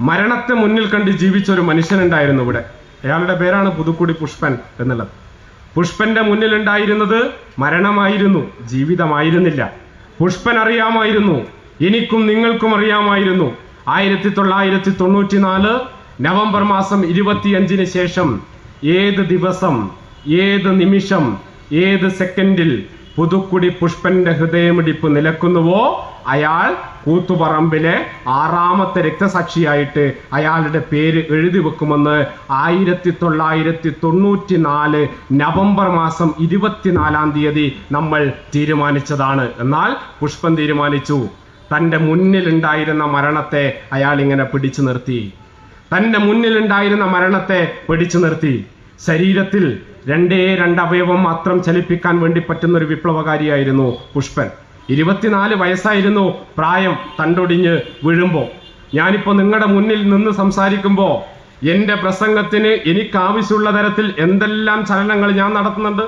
മരണത്തെ മുന്നിൽ കണ്ട് ജീവിച്ച ഒരു മനുഷ്യനുണ്ടായിരുന്നു ഇവിടെ. അയാളുടെ പേരാണ് പുതുക്കുടി പുഷ്പൻ എന്നുള്ളത്. പുഷ്പന്റെ മുന്നിലുണ്ടായിരുന്നത് മരണമായിരുന്നു ജീവിതമായിരുന്നില്ല. പുഷ്പൻ അറിയാമായിരുന്നു എനിക്കും നിങ്ങൾക്കും അറിയാമായിരുന്നു. ആയിരത്തി തൊള്ളായിരത്തി തൊണ്ണൂറ്റിനാല് നവംബർ മാസം ഇരുപത്തിയഞ്ചിന് ശേഷം ഏത് ദിവസം ഏത് നിമിഷം ഏത് സെക്കൻഡിൽ പുതുക്കുടി പുഷ്പന്റെ ഹൃദയമിടിപ്പ് നിലക്കുന്നുവോ? അയാൾ കൂത്തുപറമ്പിലെ ആറാമത്തെ രക്തസാക്ഷിയായിട്ട് അയാളുടെ പേര് എഴുതി വെക്കുമെന്ന് ആയിരത്തി തൊള്ളായിരത്തി തൊണ്ണൂറ്റി നാല് നവംബർ മാസം ഇരുപത്തിനാലാം തീയതി നമ്മൾ തീരുമാനിച്ചതാണ്. എന്നാൽ പുഷ്പൻ തീരുമാനിച്ചു. തന്റെ മുന്നിലുണ്ടായിരുന്ന മരണത്തെ അയാൾ ഇങ്ങനെ പിടിച്ചു നിർത്തി. തന്റെ മുന്നിലുണ്ടായിരുന്ന മരണത്തെ പിടിച്ചു നിർത്തി. ശരീരത്തിൽ രണ്ടേ രണ്ട് അവയവം മാത്രം ചലിപ്പിക്കാൻ വേണ്ടി പറ്റുന്ന ഒരു വിപ്ലവകാരിയായിരുന്നു പുഷ്പൻ. ഇരുപത്തിനാല് വയസ്സായിരുന്നു പ്രായം തണ്ടൊടിഞ്ഞ് വീഴുമ്പോ. ഞാനിപ്പോ നിങ്ങളുടെ മുന്നിൽ നിന്ന് സംസാരിക്കുമ്പോൾ എന്റെ പ്രസംഗത്തിന് എനിക്കാവശ്യമുള്ള തരത്തിൽ എന്തെല്ലാം ചലനങ്ങൾ ഞാൻ നടത്തുന്നുണ്ട്?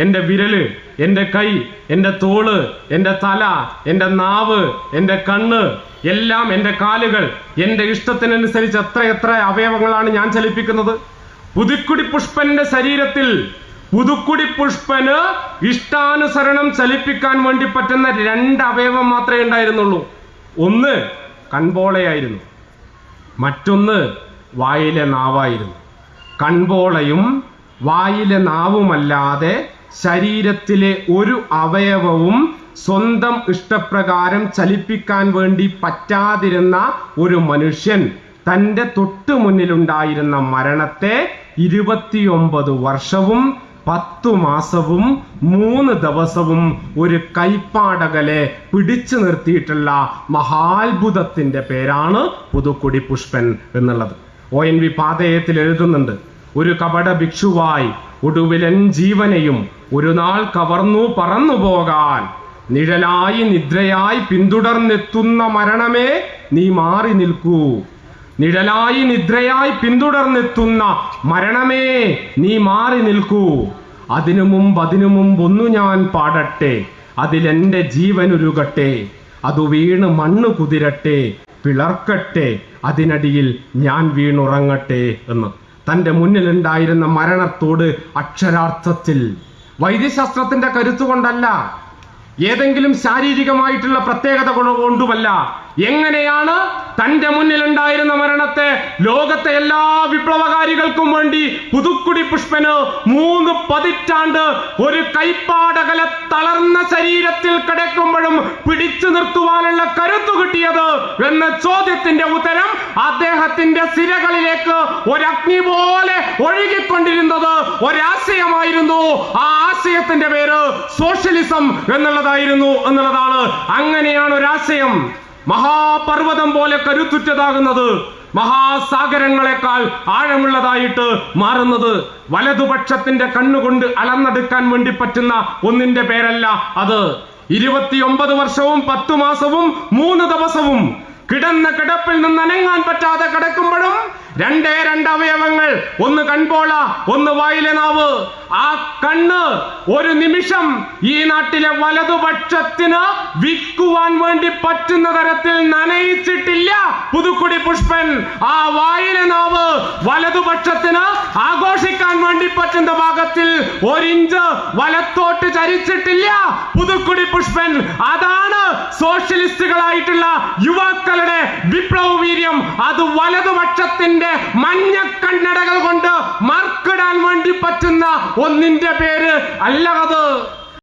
എന്റെ വിരൽ എന്റെ കൈ എന്റെ തോൾ എന്റെ തല എന്റെ നാവ് എന്റെ കണ്ണ് എല്ലാം എന്റെ കാലുകൾ എന്റെ ഇഷ്ടത്തിനനുസരിച്ച് എത്ര എത്ര അവയവങ്ങളാണ് ഞാൻ ചലിപ്പിക്കുന്നത്? പുതുക്കുടി പുഷ്പന്റെ ശരീരത്തിൽ പുതുക്കുടി പുഷ്പന് ഇഷ്ടാനുസരണം ചലിപ്പിക്കാൻ വേണ്ടി പറ്റുന്ന രണ്ട് അവയവം മാത്രമേ ഉണ്ടായിരുന്നുള്ളൂ. ഒന്ന് കൺപോളയായിരുന്നു മറ്റൊന്ന് വായിലെ നാവായിരുന്നു. കൺപോളയും വായിലെ നാവുമല്ലാതെ ശരീരത്തിലെ ഒരു അവയവവും സ്വന്തം ഇഷ്ടപ്രകാരം ചലിപ്പിക്കാൻ വേണ്ടി പറ്റാതിരുന്ന ഒരു മനുഷ്യൻ തന്റെ തൊട്ടു മുന്നിലുണ്ടായിരുന്ന മരണത്തെ ഇരുപത്തിയൊമ്പത് വർഷവും പത്തു മാസവും മൂന്ന് ദിവസവും ഒരു കൈപ്പാടകലെ പിടിച്ചു നിർത്തിയിട്ടുള്ള മഹാത്ഭുതത്തിന്റെ പേരാണ് പുതുക്കുടി പുഷ്പൻ എന്നുള്ളത്. ഒ എൻ വി പാതയത്തിൽ എഴുതുന്നുണ്ട് ഒരു കപട ഭിക്ഷുവായി ഒടുവിലൻ ജീവനെയും ഒരു നാൾ കവർന്നു പറന്നു പോകാൻ നിഴലായി നിദ്രയായി പിന്തുടർന്നെത്തുന്ന മരണമേ നീ മാറി നിൽക്കൂ. നിഴലായി നിദ്രയായി പിന്തുടർന്നെത്തുന്ന മരണമേ നീ മാറി നിൽക്കൂ. അതിനു മുമ്പ് അതിനു മുമ്പ് ഒന്നു ഞാൻ പാടട്ടെ. അതിലെന്റെ ജീവനുരുകട്ടെ അതു വീണ് മണ്ണ് കുതിരട്ടെ. പിളർക്കട്ടെ. അതിനടിയിൽ ഞാൻ വീണുറങ്ങട്ടെ എന്ന്. തന്റെ മുന്നിലുണ്ടായിരുന്ന മരണത്തോട് അക്ഷരാർത്ഥത്തിൽ. വൈദ്യശാസ്ത്രത്തിന്റെ കരുത്തുകൊണ്ടല്ല. ഏതെങ്കിലും ശാരീരികമായിട്ടുള്ള പ്രത്യേകത കൊണ്ടുമല്ല. എങ്ങനെയാണ് തന്റെ മുന്നിലുണ്ടായിരുന്ന മരണത്തെ ലോകത്തെ എല്ലാ വിപ്ലവകാരികൾക്കും വേണ്ടി പുതുക്കുടി പുഷ്പന് മൂന്ന് പതിറ്റാണ്ട് ഒരു കൈപ്പാടകലെ തളർന്ന ശരീരത്തിൽ കിടക്കുമ്പോഴും പിടിച്ചു നിർത്തുവാനുള്ള കരുത്തു കിട്ടിയത് എന്ന ചോദ്യത്തിന്റെ ഉത്തരം അദ്ദേഹത്തിന്റെ സിരകളിലേക്ക് ഒരഗ്നി പോലെ ഒഴുകിക്കൊണ്ടിരുന്നത് ഒരാശയമായിരുന്നു. ആ ആശയത്തിന്റെ പേര് സോഷ്യലിസം എന്നുള്ളതായിരുന്നു എന്നുള്ളതാണ്. അങ്ങനെയാണ് ഒരാശയം. മഹാപർവതം പോലെ കരുത്തുറ്റതാകുന്നത് മഹാസാഗരങ്ങളെക്കാൾ ആഴമുള്ളതായിട്ട് മാറുന്നത് വലതുപക്ഷത്തിന്റെ കണ്ണുകൊണ്ട് അളന്നെടുക്കാൻ വേണ്ടി പറ്റുന്ന ഒന്നിന്റെ പേരല്ല അത്. ഇരുപത്തിയൊമ്പത് വർഷവും പത്തു മാസവും മൂന്ന് ദിവസവും കിടന്ന കിടപ്പിൽ നിന്ന് അനങ്ങാൻ പറ്റാതെ കിടക്കുമ്പോഴും രണ്ടേ രണ്ട് അവയവങ്ങൾ. ഒന്ന് കൺപോള ഒന്ന് വായിലെ നാവ്. ആ കണ്ണ് ഒരു നിമിഷം ഈ നാട്ടിലെ വലതുപക്ഷത്തിന് വിൽക്കുവാൻ വേണ്ടി പറ്റുന്ന തരത്തിൽ നനയിച്ചിട്ടില്ല പുതുക്കുടി പുഷ്പൻ. ആ വായിലെ നാവ് വലതുപക്ഷത്തിന് ആഘോഷിക്കാൻ വേണ്ടി പറ്റുന്ന ഭാഗത്തിൽ ഒരിഞ്ച് വലത്തോട്ട് ചരിച്ചിട്ടില്ല പുതുക്കുടി പുഷ്പൻ. അതാണ് സോഷ്യലിസ്റ്റുകളായിട്ടുള്ള യുവാക്കളുടെ വിപ്ലവ വീര്യം. അത് വലതുപക്ഷത്തിന്റെ പറ്റുന്ന ഒന്നിന്റെ പേര് അല്ല